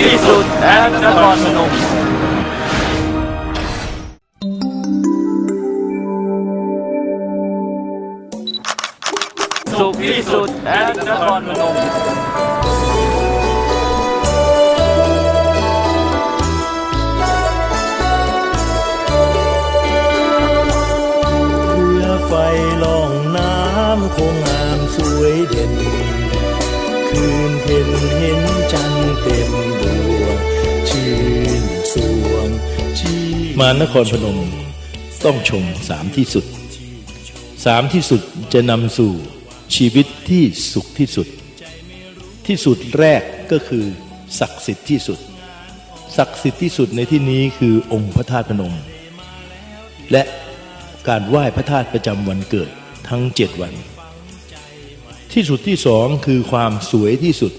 ที่สุดแอดนครพนมสุขที่สุดแอดนครพนมเรือไฟล่องน้ำคงงามสวยเด่น คืนเพ็ญเห็นจันเต็มดวงชื่นสวงชีมานครพนมต้องชมสามที่สุด สามที่สุดจะนำสู่ชีวิตที่สุขที่สุด ที่สุดแรกก็คือศักดิ์สิทธิ์ที่สุด ศักดิ์สิทธิ์ที่สุดในที่นี้คือองค์พระธาตุพนม และการไหว้พระธาตุประจำวันเกิดทั้งเจ็ดวัน ที่สุดที่สองคือความสวยที่สุด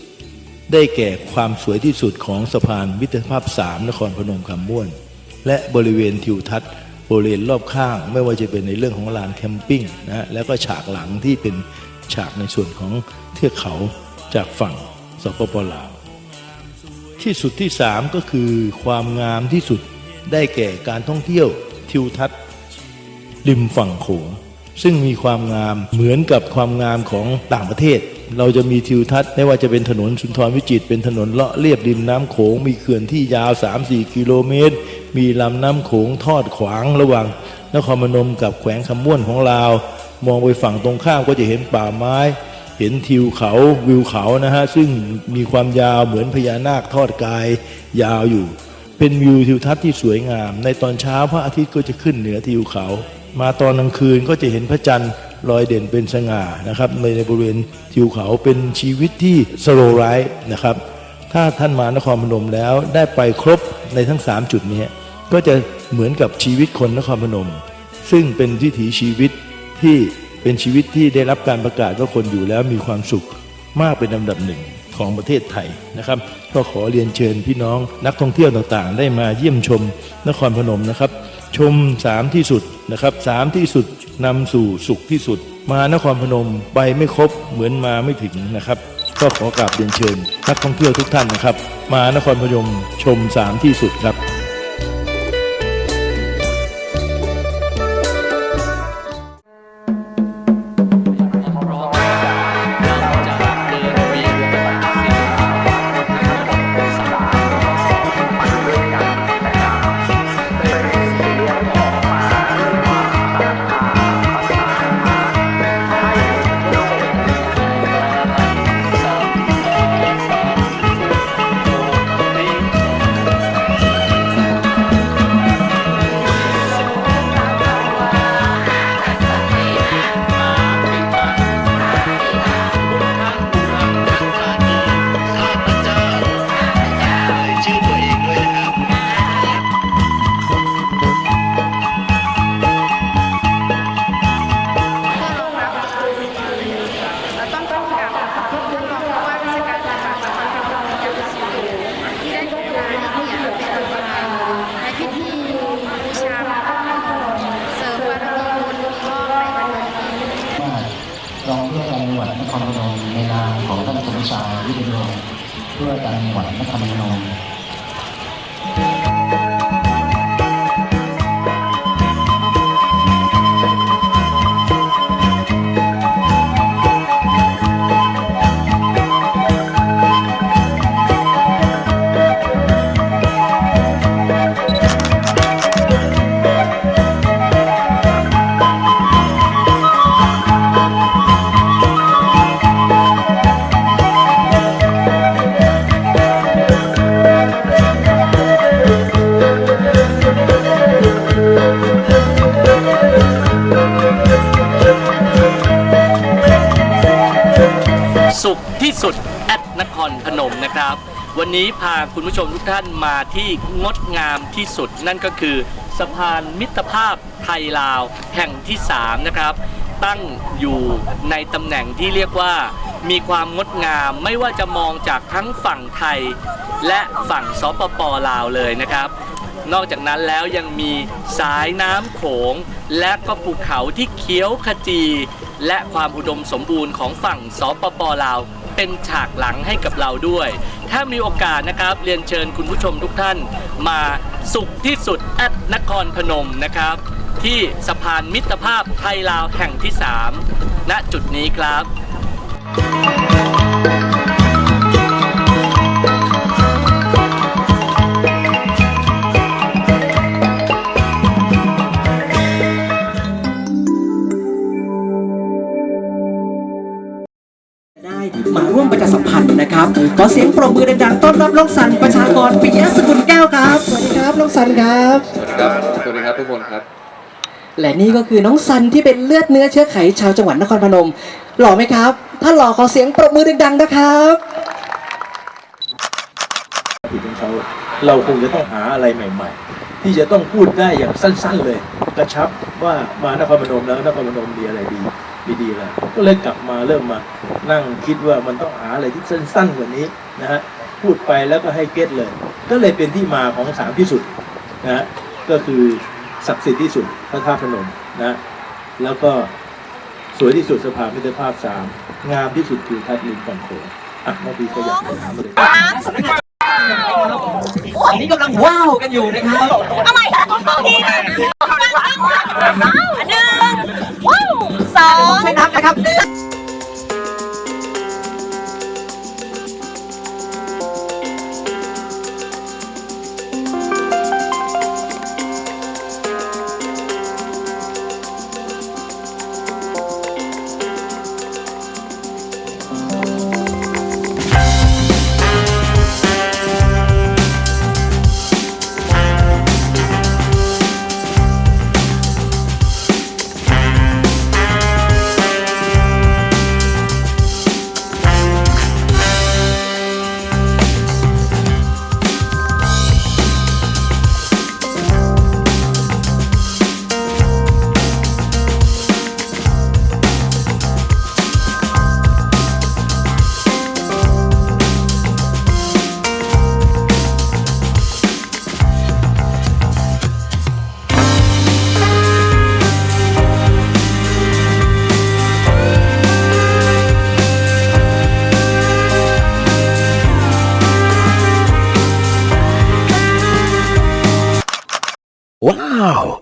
ได้แก่ความสวยที่สุดของสะพานมิตรภาพสามนครพนมคำม่วน และบริเวณทิวทัศน์บริเวณรอบข้าง ไม่ว่าจะเป็นในเรื่องของลานแคมปิ้งนะฮะแล้วก็ฉากหลังที่เป็นฉากในส่วนของเทือกเขาจากฝั่งสปปลาว ที่สุดที่สามก็คือความงามที่สุดได้แก่การท่องเที่ยวทิวทัศน์ริมฝั่งโขง ซึ่งมีความงามเหมือนกับความงามของต่างประเทศ เราจะมีทิวทัศน์ไม่ว่าจะเป็นถนนสุนทรวิจิตเป็นถนนเลาะเรียบริมน้ำโขง มีเขื่อนที่ยาว 3-4 กิโลเมตร มีลำน้ำโขงทอดขวางระหว่างนครพนมกับแขวงคำม่วนของลาว มองไปฝั่งตรงข้ามก็จะเห็นป่าไม้ เห็นทิวเขาวิวเขานะฮะซึ่งมีความยาวเหมือนพญานาคทอดกายยาวอยู่ เป็นวิวทิวทัศน์ที่สวยงาม ในตอนเช้าพระอาทิตย์ก็จะขึ้นเหนือทิวเขา มาตอนกลางคืนก็จะเห็นพระจันทร์ลอยเด่นเป็นสง่านะครับในในบริเวณทิวเขาเป็นชีวิตที่สโลไลท์นะครับ ถ้าท่านมานครพนมแล้วได้ไปครบในทั้ง 3 จุดนี้ก็จะเหมือนกับชีวิตคนนครพนม ซึ่งเป็นวิถีชีวิตที่เป็นชีวิตที่ได้รับการประกาศว่าคนอยู่แล้วมีความสุขมากเป็นลำดับหนึ่งของประเทศไทยนะครับ ก็ขอเรียนเชิญพี่น้องนักท่องเที่ยวต่างๆ ได้มาเยี่ยมชมนครพนมนะครับ ชมสามที่สุดนะครับสามที่สุดนำสู่สุขที่สุด มานครพนมไปไม่ครบเหมือนมาไม่ถึงนะครับ ก็ขอกราบเรียนเชิญนักท่องเที่ยวทุกท่านนะครับ มานครพนมชมสามที่สุดครับ วัดนครพนมในนามของท่านสมชายวิทยุเพื่อการจังหวัดนครพนม ที่สุดแอดนครพนมนะครับ วันนี้พาคุณผู้ชมทุกท่านมาที่งดงามที่สุด นั่นก็คือสะพานมิตรภาพไทยลาวแห่งที่ 3 นะครับ ตั้งอยู่ในตำแหน่งที่เรียกว่า มีความงดงามไม่ว่าจะมองจากทั้งฝั่งไทย และฝั่งสปปลาวเลยนะครับนอกจากนั้นแล้วยังมีสายน้ำโขง และก็ภูเขาที่เขียวขจี และความอุดมสมบูรณ์ของฝั่งสปปลาว เป็นฉากหลังให้กับเราด้วย ถ้ามีโอกาสนะครับเรียนเชิญคุณผู้ชมทุกท่าน มาสุขที่สุดแอดนครพนมนะครับ ที่สะพานมิตรภาพไทยลาวแห่งที่ 3 ณจุดนี้ครับได้ ครับ ขอเสียงปรบมือดังๆต้อนรับน้องสันประชากรปิยะสกุลแก้วครับ สวัสดีครับน้องสันครับครับ สวัสดีครับทุกคนครับ และนี่ก็คือน้องสันที่เป็นเลือดเนื้อเชื้อไขชาวจังหวัดนครพนม หล่อไหมครับ ถ้าหล่อขอเสียงปรบมือดังๆนะครับผิดของเขาเราคงจะต้องหาอะไรใหม่ ๆ ที่จะต้องพูดได้อย่างสั้น ๆ เลย กระชับว่ามานครพนมแล้วนครพนมมีอะไรดีมี ดีอะไรก็เลยกลับมาเริ่มมานั่งคิดว่ามันต้องหาอะไรที่สั้นๆกว่านี้นะฮะพูดไปแล้วก็ให้เก็ตเลย ก็เลยเป็นที่มาของสามที่สุดนะฮะก็คือศักดิ์สิทธิ์ที่สุดพระธาตุพนมนะแล้วก็สวยที่สุดสภามิตรภาพสามงามที่สุดคือทัดลิมฝั่งโขงอะน้องพีก็อยากจะถามเลยอันนี้กำลังว้าวกันอยู่นะครับ เอาใหม่ค่ะตรงนี้นะ นะครับ Wow